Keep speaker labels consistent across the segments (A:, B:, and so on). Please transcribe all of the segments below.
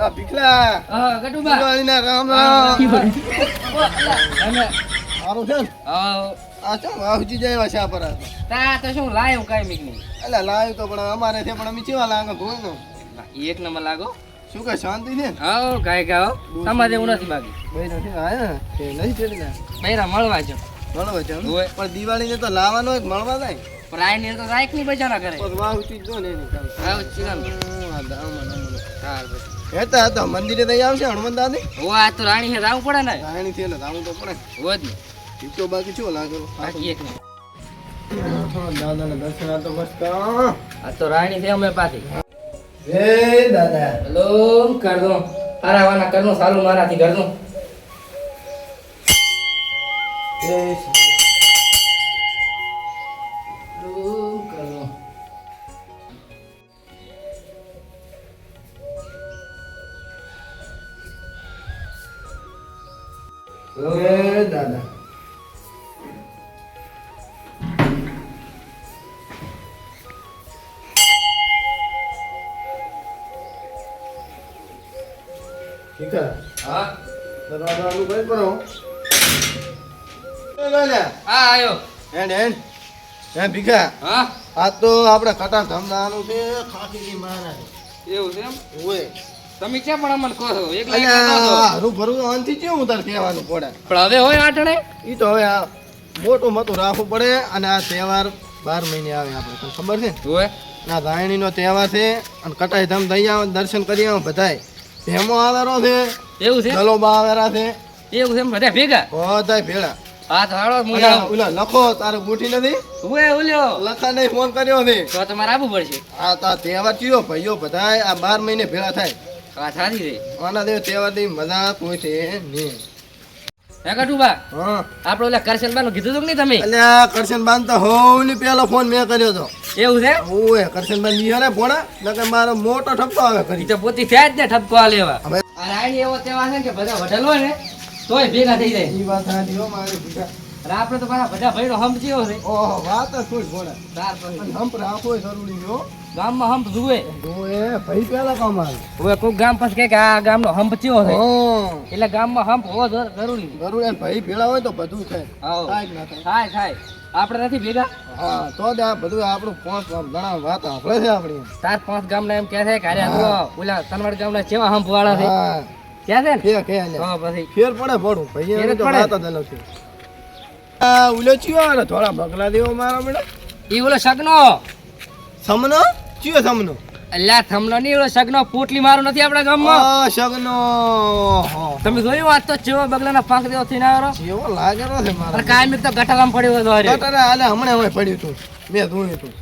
A: આ ભીખલા.
B: હા ગટુબા
A: દિવાળીના રામ રામ.
B: ઓ, અલા,
A: છે
B: હા.
A: આ ચમ આવજી જાય છે પર
B: તા તો શું લાયો કાઈ મીક નહીં.
A: એટલે લાવ્યું તો પણ અમારે છે પણ અમે કેવા લાગે ભોય
B: એક નંબર લાગો.
A: શું કે શાંતિ ને?
B: હા કાઈ ગાઓ તમારે એવું નથી બાકી.
A: ભાઈ નથી આયા તે નહીં ચડી
B: બૈરા મળવા છો
A: મળવા છે પણ
B: દિવાળી
A: પણ દિવાળીને તો લાવવાનો જ મળવા જાય?
B: પ્રાય ને તો રાઈકની બચાના કરે
A: પણ વાહ ઉચી જો ને એની કામ.
B: હા
A: દામણ, દામણ.
B: તો
A: હતા મંદિરે તઈ આવશે હનુમાન દાદી
B: ઓ આ તો રાણી હે રાવું પડે ને.
A: રાણી થી એટલે રાવું તો પડે.
B: જ ને.
A: તો બાકી શું લાગે
B: બાકી એક નહીં
A: દાદા ના દર્શન આ તો મસ્ત.
B: આ તો રાણી છે અમે પાછી.
A: હે દાદા.
B: હલો કર દો હારા વાના કર દો સાલું મારાથી કર
A: જય શ્રી હે દાદા. ઠીક હા. દરવાજા કઈ કરો. દાદા
B: હા આયો.
A: હેન્ડ હેડ. હે ભીખા.
B: હા.
A: આ તો આપણે કટા ધમદાનું છે ખાખી મારા
B: એવું છે એમ?
A: ઓય.
B: તમે ક્યાં પણ અમને કહો છો? એક લાઈન કહો છો?
A: અલ્યા હરું ભરું અંથી કેવું તાર કહેવાનું? પડે
B: પણ હવે હોય આટણે?
A: ઈ તો હવે આ મોટું મતું રાખવું પડે અને આ તહેવાર બાર મહિને આવે આપણે તને ખબર છે?
B: હોય.
A: આ રાયણીનો તહેવાર છે અને કટાઈ ધામ આવો દર્શન કરી આવો બધાય. ભેમો આવેરો છે
B: એવું છે?
A: ગલોબા આવેલા છે.
B: એવું છે બધા ભેગા?
A: બધાય ભેળા.
B: હા હાલો
A: ઓલા લખો તારે ગૂઠી નથી?
B: હોય ઓલ્યો
A: લખા નહીં ફોન કર્યો નથી
B: તો તમારે આવવું પડશે.
A: આ તા તહેવાર કયો ભાઈઓ બધાય આ બાર મહિને ભેળા થાય. આના દેવ તહેવારની મજા કોઈ છે નહીં.
B: હે કટુબા
A: હા.
B: આપણે ઓલા કરશન કીધું તું કે નહીં તમે?
A: અલ્યા કરશન બાંધતા હોવની પેલો ફોન મેં કર્યો તો
B: એવું છે?
A: ઓય કરશન બાંધ નિહારે ભોણા નકર મારો મોટો ઠપકો આવે કરી
B: તો પોતી થયા જ ને ઠપકો આ લેવા
A: હવે
B: રાણી એવો તહેવાર છે કે બધા વઢલ ને તોય ભેગા થઈ જાય.
A: ઈ વાત સાચી હો મારી ભૂખા
B: આપણે તો પાછા બધા ભાઈનો હંપ જેવો છે.
A: ઓહો વાત જ કોઈ ભોળા
B: તાર
A: પણ હંપ રાખવો જરૂરી છે હો.
B: ગામમાં હંપ જુએ.
A: જુએ ભાઈ પેલા કામ
B: હવે કોઈ ગામ પાસે કે કે આ ગામનો હંપ ચેવો છે. એટલે ગામમાં હંપ હોવો જર- જરૂરી.
A: જરૂર ભાઈ ભેળા હોય તો બધું થાય. થાય થાય.
B: આપણે નથી ભેગા?
A: હા તો જ આ બધું આપણું પાંચ ઘણા વાત આપણે છે આપણી.
B: તાર પાંચ ગામના એમ કહે છે કે અરે ઓલા તનવાડ ગામના કેવા હંપ વાળા છે ક્યાં છે ને?
A: કે કે
B: હા પછી.
A: ફેર પડે પડું. ભાઈ તો વાત જ છે. આ ઉલ્યો ચિયો આવે થોડા બગલા દેવો મારા બેટા.
B: ઈ ઓલો સગનો.
A: સમનો? ચિયો થમનો?
B: અલ્યા થમલો નહીં ઓલો સગનો પોટલી મારો નથી આપણા ગામમાં.
A: સગનો.
B: તમે જોયું વાત તો ચેવો બગલાના પાંખ દેવો થઈને આવ્યો
A: જેવો લાગેલો છે મારા
B: કાયમી તો ગઠારામ પડ્યો હતો અરે
A: ગટરે આલે હમણાં હોય પડ્યું તું. મેં ધોયું તું.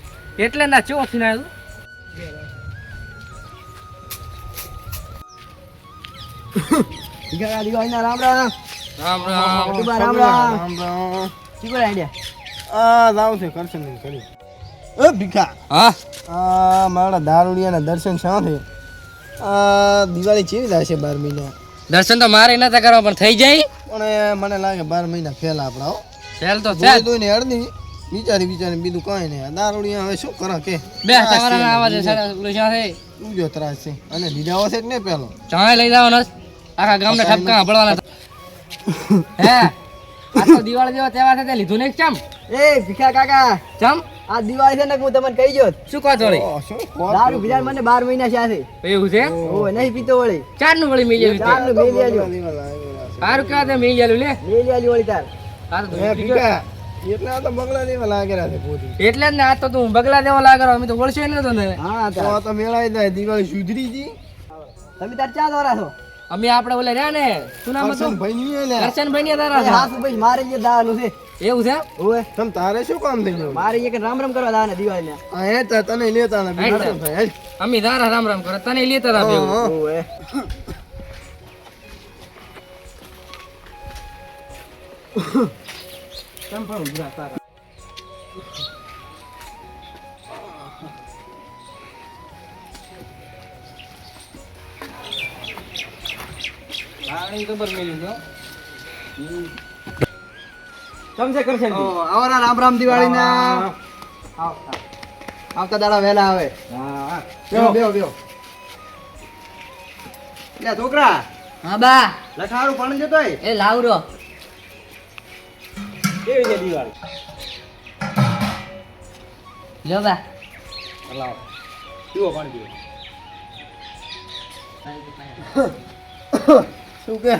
B: એટલે ના ચેવો થઈને આવ્યો?
A: રામ રામ.
B: રામ રામ.
A: રામ રામ. રામ આ જાવ છે કરશન ને કરી એ ભીખા.
B: હા?
A: આ મારા દારૂડિયાના દર્શન શા છે આ દિવાળી કેવી છે બાર મહિના?
B: દર્શન તો મારે નતા કરવા પણ થઈ જાય.
A: પણ મને લાગે બાર મહિના ફેલ આપણા
B: ફેલ તો
A: જોઈ
B: તું
A: ને અડધી બિચારી બિચારી બીજું કઈ નહીં. દારૂડિયા હવે શું કરે કે?
B: બે તમારા આવાજ છે
A: શું જો ત્રાસ છે? અને લીધા હશે કે નહીં પેલો?
B: ચાય લઈ જવાનો. આખા ગામને ઠપકા સાંભળવાના હે? આ તો દિવાળી જેવા તહેવાર છે તે લીધું નહીં ચમ?
C: એ ભીખા કાકા.
B: ચમ?
C: આ દિવાળી છે ને હું તમને કહી જો.
B: શું કહો વળી?
C: દારૂ પીધા મને બાર મહિના છે.
B: એવું છે?
C: ઓ નહીં પીતો વળી.
B: ચારનું વળી મિલી
C: ચારનું મેલી આલ્યો.
B: સારું કેવા તે મિલી આલ્યું લે.
C: મેલી આલ્યો વળી તાર.
A: તાર એટલે આ તો બગલા દેવા લાગેલા છે પોતી.
B: એટલે જ ને આ તો તું બગલા દેવા લાગે અમે તો વળશે ને તો ને.
C: હા
A: તો આ તો મેળાઈ જાય દિવાળી સુધરી જી
C: તમે તાર ચા દોરા છો?
B: અમે આપણે ઓલે રહ્યા ને. શું નામ હતું?
A: ભાઈ ની લે.
B: ભાઈ ની તારા
C: હા હાથ ભાઈ મારે જે દાવાનું છે.
B: એવું છે
C: ઓએ
A: તમ તારે શું કામ થઈ ગયું
C: મારે એક રામ રામ કરવા દાવાના દિવાળી
A: આ હે તો તને લેતા ને થાય.
B: અમે તારા રામ રામ કરે તને લેતા.
A: હા.
C: ઓએ
B: તમ પણ ઉભરા તારા? લાગણી ખબર મેલી હો.
C: સમજે કરશે
A: ઓ, આવરા રામ રામ દિવાળી ના
C: આવતા આવતા દાડા વહેલા આવે.
A: બેહો બેહો બેહો.
C: લે છોકરા.
D: હા બા.
C: લખાડું પણ જતો
D: એ લાવરો.
C: કેવી છે દિવાળી?
D: લ્યો બા.
C: લાવો. પીવો પાણી પીવો
A: શું કે?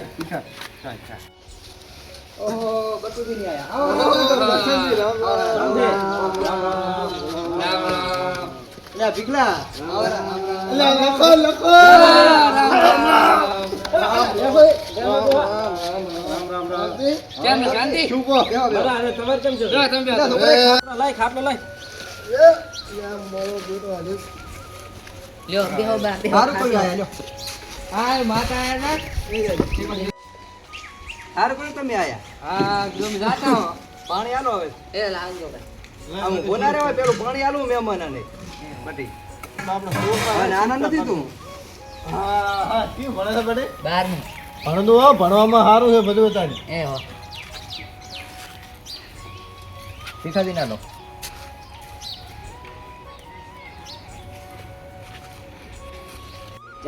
C: લાય ખાટલો લાય
D: લ્યો બેહો બા બેહો
C: સારું કોઈ આયા લ્યો
D: હા માતા આયા ને
C: સારું કોઈ તમે આયા?
D: હા તમે જાતા હો.
C: પાણી આલો હવે.
D: એ લાવજો ભાઈ.
C: આમ બોના રે પેલું પાણી આલું મહેમાનને બટી.
A: આપણે છોકરા.
C: નથી તું?
A: હા, હા, કેવું ભણે છે બેટી?
D: બારમું.
A: ભણતું હો, ભણવામાં સારું છે બધું તારે
D: એ હો.
C: શીખાજી નાનો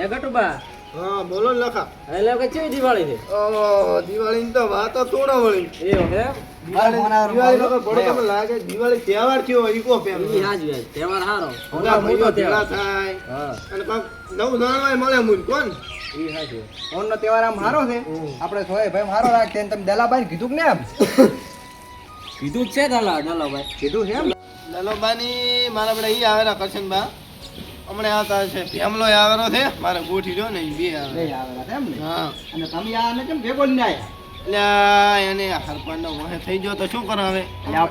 C: એ ગટુબા.
A: હા બોલો ને લખા.
C: એટલે કે કેવી દિવાળી છે?
A: ઓ દિવાળી ની તો વાત થોડો વળી.
C: એ હવે
A: દિવાળી દિવાળી વગર ભણો લાગે દિવાળી તહેવાર કેવો હોય પેલો.
C: ઈ હાજ ભાઈ તહેવાર હારો.
A: બધા ભાઈઓ ભેગા થાય.
C: હા.
A: અને કાંઈક નવું જાણવાય મળે મૂળ કોણ?
C: ઈ હાજ ઓનનો તહેવાર આમ હારો છે? આપણે સોય ભાઈ હારો રાખતે ને તમે દલાભાઈ કીધું કે ને એમ કીધું જ છે દલા દલાભાઈ કીધું છે એમ?
A: મારા આપણે ઈ આવેલા કરશનબા. હમણાં આવતા છે ફેમલો આવેલો છે. મારે ગોઠી રહ્યો ને બે આવે.
C: આવેલા છે એમ ને?
A: હા.
C: અને તમે આને કેમ ભેગો જ ના આયા
A: આ એને હરપાનનો વહે થઈ ગયો તો શું કરો હવે?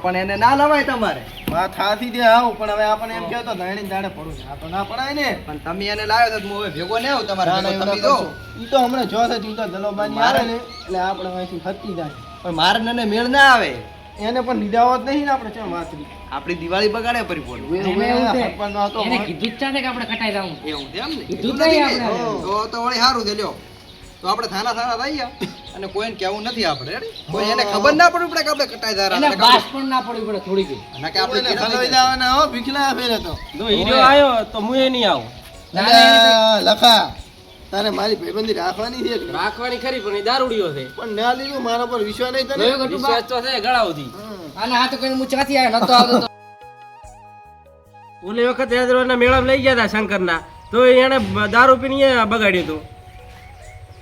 C: પણ એને ના લવાય તમારે.
A: વાત થાતી દે આવું પણ હવે આપણે એમ કહેતો દાણી દાડે પડું છે. આ તો ના પડાય ને.
C: પણ તમે એને લાવ્યો તો હું હવે ભેગો ને આવું તમારે તમે જો
A: ઈ તો હમણાં જો છે તો દલોબાની આવે ને. એટલે આપણે અહીંથી જાય.
C: પણ મારે ને મેળ ના આવે.
A: એને પણ નિદાવત નહીં ને આપણે ચમ વાત
C: આપણી દિવાળી બગાડે પરિપૂર્ણ.
D: એને એવું છે. એને કીધું જ છે કે આપણે કટાઈ જાવું
C: એવું છે એમ ને?
D: કીધું નહીં. આપણે.
C: તો તો વળી સારું છે લ્યો. તો આપણે થાના થાના થઈ ગયા. અને કોઈને કહેવું નથી આપણે કોઈ એને ખબર ના પડવી પડે કે આપણે કટાઈ ધારા
D: એને બાસ પણ ના પડવી પડે થોડી કે.
C: અને કે આપણે કીધા
A: ખલોઈ જવાના હો ભીખલા ફેરે તો.
E: જો હીરો આવ્યો તો હું એ નહીં આવું.
D: એને
A: લખા. તારે મારી ભાઈબંધી રાખવાની છે
E: રાખવાની ખરી પણ એ દારૂડિયો છે.
A: પણ ના લીધું મારા પર વિશ્વાસ નહીં તને?
E: વિશ્વાસ તો છે ગળા સુધી.
D: આના તો કઈ હું ચાથી આવ્યો નતો આવતો
E: ઓલી વખત યાદરોના મેળામાં લઈ ગયા હતા શંકરના. તો એને દારૂ પીને બગાડ્યું હતું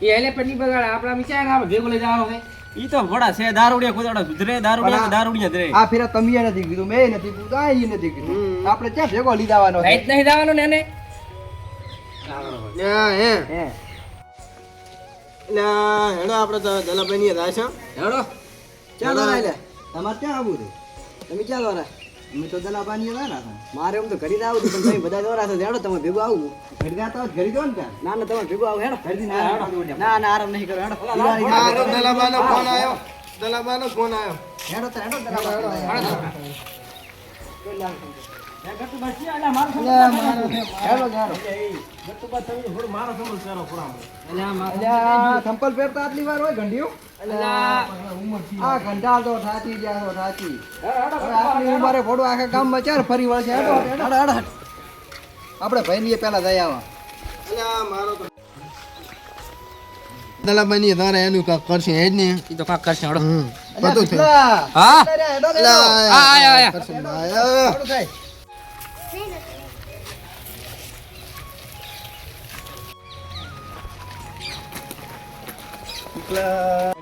D: એ એને પણ નહીં બગાડે આપણા વિચાર આપણે ભેગો લઈ જવાનો છે.
E: ઈ તો ભોળા છે દારૂડિયા ખુદાડા સુધરે દારૂડિયા દારૂડિયા જ
C: આ ફેરા તમે નથી કીધું મેં નથી કીધું આ નથી કીધું. આપણે ક્યાં ભેગો લીધાવાનો છે?
D: નહીં દાવાનો ને એને?
A: હે હેડો આપણે તો છે
C: હેડો ક્યાં દોરાય લે તમારે ક્યાં આવવું છે તમે ક્યાં દોરા અમે તો દોરા હતા મારે એમ તો ઘરે આવું બધા દોરા છો હેડો તમે ભેગું આવું ઘરે હોય તો ઘરે દો ને ના ના તમે ભેગું આવું હેડો ના ના ના આરામ નહીં હેડો
A: હા, ફોન આવ્યો દલાબાનો ફોન આવ્યો
C: હેડો તો હેડો દલાબા અલ્યા, સંપલ પહેરતા આટલી વાર હોય ઘંટીયું? આ ઘંટા તો થાચી ગયા છો, થાચી. આટલી ઉંમરે ભોળું આખા ગામમાં ચાર ફરી વળશે. હેડો, હેડો, હેડો, હેડો. આપણે ભાઈની એ પહેલા જઈ આવા
A: એનું કાક કરશે એ જ
D: તો કાંક કરશે
A: બધું
D: હા
C: હેડો.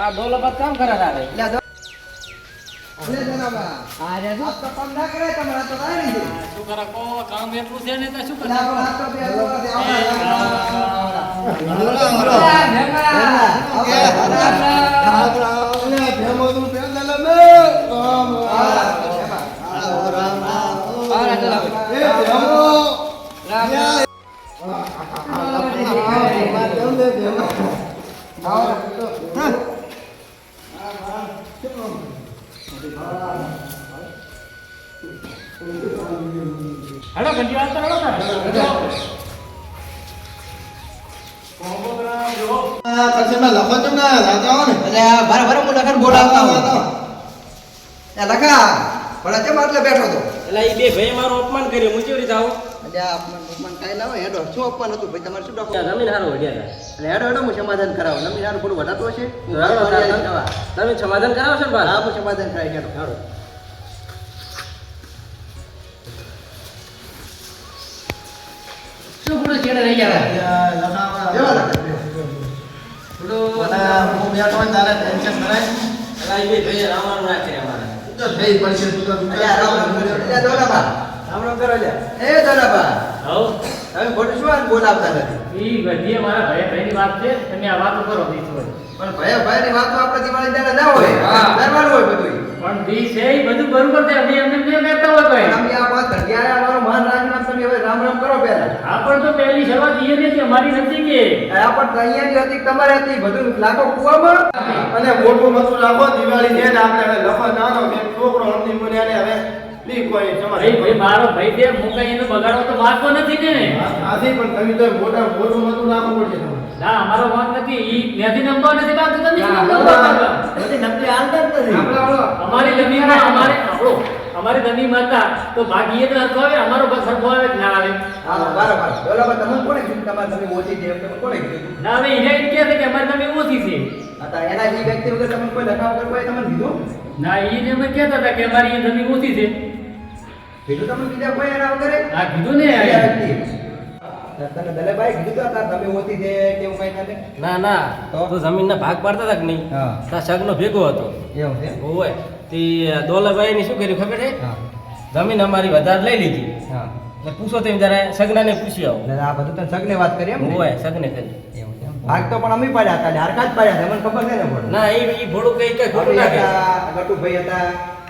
D: આ ડોલો પર કામ કરે તારે
C: લે, દો. લે, જનાબા. આ તો કામ ના કરે તમારે, તો કાંઈ નહીં.
E: શું કરે કો કામ એટલું છે ને તો શું
C: તો બે
A: ભેમો ભેમો. ભેમો?
D: હળો ઘંટી વાળતો હળો
A: આ લખો છો ને રાજા આવો ને
C: એટલે આ ભરે ભરે હું લખન બોલાવતા
A: આવો,
C: હોઉં.
A: આવો.
C: એ લખા પણ કેમ આટલે બેઠો હતો
E: એટલે એ બે ભાઈ મારું અપમાન કર્યું હું કેવી રીતે આવું
C: અપમાન કાંઈ ના હોય હેડો. શું અપમાન હતું? ભાઈ તમારે શું ડોક્ટર
E: ત્યાં જમીન હારું વઢ્યા
C: એટલે હેડો હેડો હું સમાધાન કરાવું.
E: સમાધાન
C: સમાધાન હેડો.
D: શું પૂરું છેડે રહી ગયા?
C: કેવા
A: હું બેઠો તારે ટેન્શન કરાય
E: એટલે એ ભાઈ રામાયણ ના કર્યા મારા
A: તો થઈ પડશે તું તો
C: રામ રામ કરો. રામ રામ કરો અલ્યા. એ તમે ખોટું શું બોલાવતા નથી?
D: ઈ બધી મારા ભાઈ ભાઈની વાત છે તમે આ વાતો કરો બીજું હોય
C: પણ ભયા ભાઈની વાતો આપણે દિવાળી દાડે ના હોય.
D: હા.
C: કરવાનું હોય બધું
D: પણ દી છે ઈ બધું બરોબર છે અમે એમને બે કહેતા હોય ભાઈ?
C: તમે આ વાત ઘડિયાળે અમારું માન રાખીને તમે હવે રામ રામ કરો પહેલા.
D: આ પણ તો પહેલી શરૂઆત ઈ હતી કે અમારી નથી કે.
C: આ પણ અહીંયાની હતી તમારે હતી બધું લાખો કુવામાં.
A: અને મોટું મોટું રાખો દિવાળી છે ને આપણે હવે લખો નાનો છે છોકરો હમની મુનિયાને હવે બી કોઈ
D: ભાઈ ભાઈ મારો ભાઈ છે હું કઈ એનો બગાડો તો મારતો નથી ને
A: આથી પણ તમે તો મોટા મોટું પડશે
D: ના અમારો વાંક નથી. ઈ નથી તમે
C: ના, ના. જ નથી.
D: અમારી જમીનમાં અમારે આપણો અમારી જમીનમાં હતા. તો ભાગીએ તો સરખો આવે અમારો બસ સરખો આવે ના આવે?
C: હા બરાબર. દોલાબા તમે કોણે કીધું તમારે તમે ઓછી છે? તમે કીધું?
D: ના હવે એને કહે છે કે અમારી જમીન ઓછી છે.
C: હતા એના જે વ્યક્તિ વગર તમે કોઈ લખાવ કરવા હોય તમને કીધું?
D: ના એને અમે કહેતા હતા કે અમારી એ જમીન ઓછી છે.
C: કીધું તમે બીજા કોઈ એના વગર?
D: આ કીધું ને
C: તને દલેભાઈ કીધું હતા તમે ઓછી છે કે કઈ
E: ના ના.
C: તો?
E: તો જમીનના ભાગ પાડતા હતા કે નહીં?
C: હા.
E: ત્યાં સગનો ભેગો હતો.
C: એવું છે?
E: હોય તે દોલાભાઈ ની શું કર્યું ખબર છે? જમીન અમારી વધારે લઈ લીધી.
C: હા.
E: પૂછો તેમ જરા સગનાને પૂછી આવો.
C: આ બધું તને સગને વાત કરી એમ ને?
E: હોય સગને કરી.
C: ભાગ તો પણ અમે પાડ્યા હતા હારકા જ પાડ્યા હતા મને ખબર છે ને પણ
E: ના એ ભોડું કઈ કઈ ખોટું ના
C: ગટુભાઈ હતા.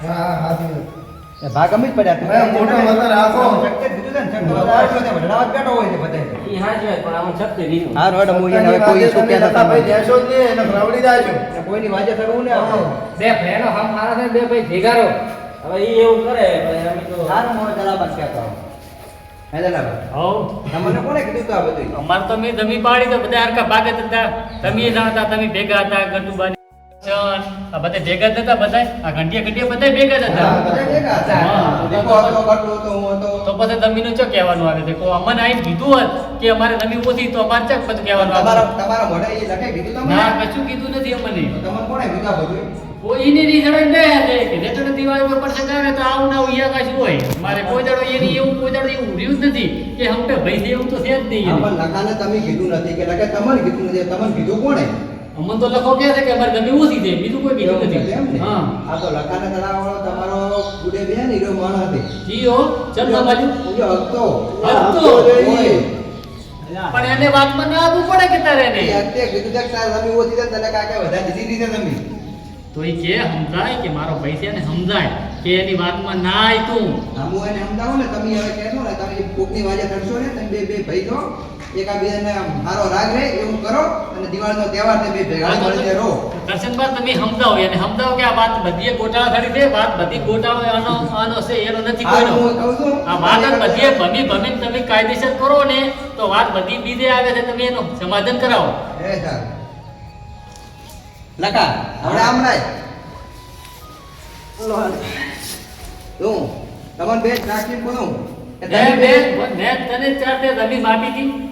A: હા હા
C: ભાગ અમે જ પડ્યા
A: તમે મોટો વતર રાખો.
C: શક્ય જ છે ને, શક્ય બધા આવ્યો જ બેઠો હોય છે બધાય.
E: એ હા જોઈએ પણ આમાં છપતે રહ્યું
C: હા, રોડ હું એને કોઈ શું કહેતા હતા
A: ભાઈ દેશો જ નહીં એને રવડી દાજો.
C: એટલે કોઈની વાજે ચડવું ને
D: બે ફ્રેન્ડો હમ મારા છે બે ભાઈ ભેગા રહો.
E: હવે એ એવું કરે એટલે અમે તો
C: સારું મોડો જલાબાદ કહેતો હે જલાબાદ?
D: હવ.
C: તમને કોણે કીધું આ બધું?
D: અમારે તો મેં જમી પાડી તો બધા હરખા ભાગે હતા તમે જાણતા તમે ભેગા હતા ગટુબાની ચન, આ બધા ભેગા થતા બધા આ ઘંટિયા ઘંટિયા બધા ભેગા હતો. તો પછી જમીનું ચો કહેવાનું આવે છે? અમને આઈ કીધું હોત કે અમારે જમીન ઊભી તો અમારે ચક પછી કહેવાનું આવે
C: તમારા મોઢે એ લખે કીધું તમે
D: ના કશું કીધું નથી અમને.
C: તો તમને કોણે કીધું બધું?
D: કોઈ એને નહીં કે તને દિવાળી પર તો આવું ના આવું યા હોય? મારે કોઈ દાડો એની એવું કોઈ દાડો એવું રહ્યું જ નથી કે હમપે ભાઈ એવું તો છે જ નહીં
C: પણ લગાને તમે કીધું નથી કે લખે તમને કીધું નથી તમને કીધું કોણે?
D: અમને તો લખો કે છે કે અમારે જમીન ઓછી છે બીજું કોઈ
C: એમ
D: નથી? હા.
C: આ તો લખાને ચડાવવાનો તમારો ગુડે બે ને હીરો માણસ હતી.
D: જીઓ ચલ ના બાજુ.
C: ઓલો
D: હતો
C: હતો
D: પણ એને વાતમાં ના આવવું પડે કે તારે ને
C: અત્યારે કીધું કે તારે તમે ઓછી તને કાંઈ વધારે દીધી દીધે તમે
D: તો એ કે સમજાય કે મારો ભાઈ છે ને સમજાય કે એની વાતમાં ના આય તું
C: આમું એને સમજાવો ને તમે હવે કહેશો ને તમે કોકની વાજે કરશો ને તમે બે બે ભાઈ છો. એકાબીજાને આમ સારો રાગ રહે એવું કરો અને દિવાળીનો તહેવાર તમે ભેગા મળીને રહો.
D: દર્શનભાઈ તમે સમજાવો એને. સમજાવો કે આ વાત બધી ગોટાળા કરી દે વાત બધી ગોટાળો આનો આનો છે એનો નથી કોઈનો.
C: હું
D: આ વાત જ બધી ભમી ભમી તમે કાયદેસર કરો ને તો વાત બધી બીજે આવે છે તમે એનું સમાધાન કરાવો.
C: એ સર. લખા. હવે આમ રાય. તું તમને બે નાખી બોલું
D: બે બે
C: બે?
D: મેં તને ચાર તે જમીન માપી હતી.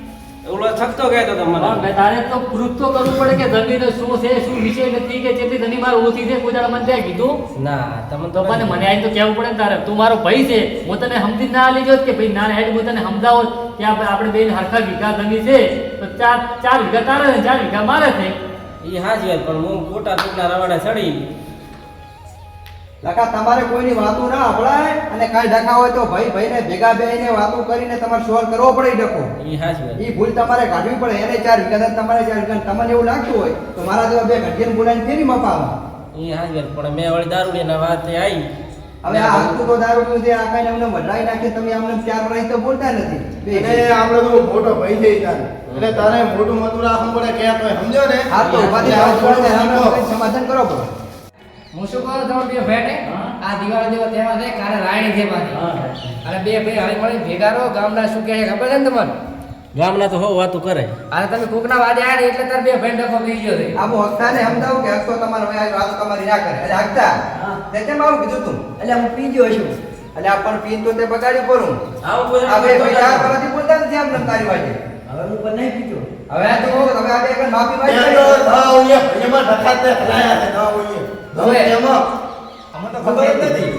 E: ઓલો છકતો કહેતો તો
D: પણ
E: તમને
D: મેં તારે તો તો કરવું પડે કે જમીન શું છે શું વિષય નથી કે જેટલી જમીન મારે ઓછી છે કોઈ મને ત્યાં કીધું.
E: ના તમને
D: તો મને મને આઈ તો કહેવું પડે ને તારે તું મારો ભાઈ છે હું તને સમજી ના લીધો કે ભાઈ ના હેડ હું તને સમજાવો કે આપણે બેન હરખા વીઘા જમીન છે તો ચાર ચાર વીઘા તારે છે ચાર વીઘા મારે છે.
E: એ હાજી પણ હું ખોટા ટૂંકના રવાડે ચડી.
C: લખા તમારે કોઈની વાતો ના અભળાય અને કાંઈ ડખા હોય તો ભાઈ ભાઈને ભેગા બેહીને વાતો કરીને તમારે સોલ્વ કરવો પડે ઈ ડખો.
E: એ
C: ભૂલ તમારે કાઢવી પડે એને ચાર કદાચ તમારે ચાર તમને એવું લાગતું હોય તો મારા જેવા બે ઘડિયાને બોલાવીને ફેરી મપાવા.
E: એ હા છે પણ મેં વળી દારૂડિયાના વાતે આવી
C: હવે આ હાલતું તો દારૂ પીવું છે આ કાંઈ અમને મઢરાઈ નાખે તમે અમને ચાર વર્ષ તો બોલતા નથી.
A: એને આપણે તો મોટો ભાઈ છે ઈ તારે. એટલે તારે મોટું મતું રાખવું પડે કે તો સમજો ને?
C: હા તો સમાધાન કરો પડે.
B: હું શું કહું બે ભેટે આ દિવાળી જેવો તહેવાર છે કાલે રાયણી છે. મારી અને બે ભાઈ હળી મળી ભેગા રહો ગામના શું કહે છે ખબર છે ને તમને?
E: ગામના તો હો વાતો કરે.
B: અરે તમે કોકના વાદે આયા ને એટલે તાર બે ભાઈ ડખો થઈ ગયો છે.
C: ને હકતાને સમજાવું કે હકતો તમારો હોય આ વાત તમારી ના કરે. એટલે હકતા. તે તે મારું કીધું તું? એટલે હું પી ગયો છું. એટલે આપણ પણ પીન તો તે બગાડી કરું.
E: આવું કોઈ
C: આ ભાઈ આ પરથી બોલતા નથી આમ તારી વાજે હવે હું પણ નહીં પીતો. હવે આ તો હવે આ બે માફી માંગી
A: તો
C: કરી.
A: ઓય એમાં ભૈયામાં ડખા તે હલાયા છે, ના હોઈએ.
B: હવે.
A: એમાં અમને તો ખબર જ નથી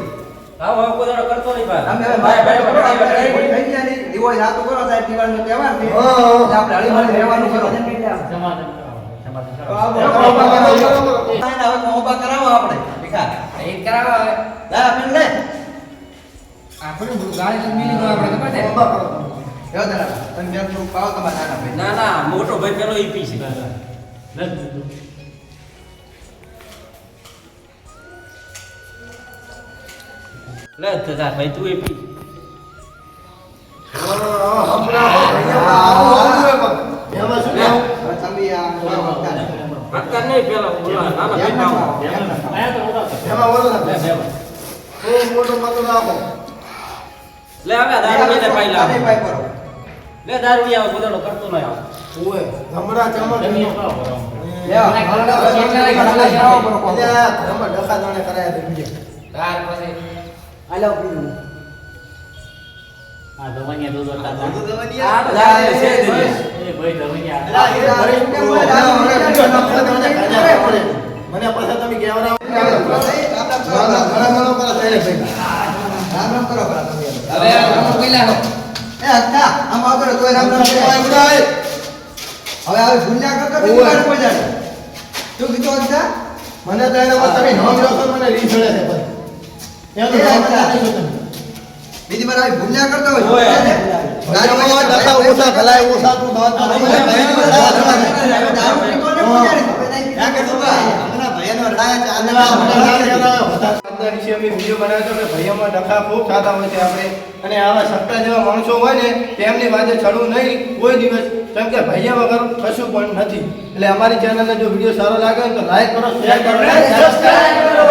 E: આવું આવું કોઈ દાડો કરતો નહીં પાછો.
C: અમે
E: ભાઈ, ભાઈ,
C: કરો,
E: ભાઈ,
C: આપણે
E: ભાઈ,
C: થઈ ગયા નહીં. દીવો રાત તો કરો સાહેબ દિવાળીનો તહેવાર છે
A: હા, હા.
C: આપણે હળીમળીને રહેવાનું કરો
D: સમાધાન કરો સમાધાન કરો
C: હવે મોહબા કરાવો આપણે લે,
A: નાખો.
E: ભાઈ. લે હવે દારૂ. લે દારૂ નહીં આવે કરતો નહીં આવે
A: ઓય, ધમડા ચમક.
C: લે,
A: આ
B: love you.
C: આ
D: ધવનિયા દૂધ હતા
E: આ તો
C: લા,
E: દારૂ છે
C: એ,
D: ભાઈ ધવનિયા
A: એટલે એ ભાઈ મને પાછા તમે કહેવડાવો. ઘણા ઘણા પર થઈને ભાઈ.
C: રામ રામ કરો તમે.
B: હવે રામ હો
C: એ હતા આમ આગળ કરો, તોય રામ રામ.
A: આ.
C: હવે આવે ગુંડા કરતો તો. દુકાન પર જાય. તું કીધું હતા
A: મને તો એને તમે નામ લખો મને રીસળે છે. એનું નામ જ આપી તમે.
C: બીજી વાર આવી ગુંડા કરતો હોય.
A: ગાડીમાં ડખા ઓછા ઓછા તું અને આવા સત્તા જેવા માણસો હોય ને તેમની પાસે ચડવું નહીં. કોઈ દિવસ કેમ કે ભાઈ વગર કશું પણ નથી. એટલે અમારી ચેનલને જો વીડિયો સારો લાગે તો લાઈક કરો શેર કરો અને સબસ્ક્રાઇબ કરો.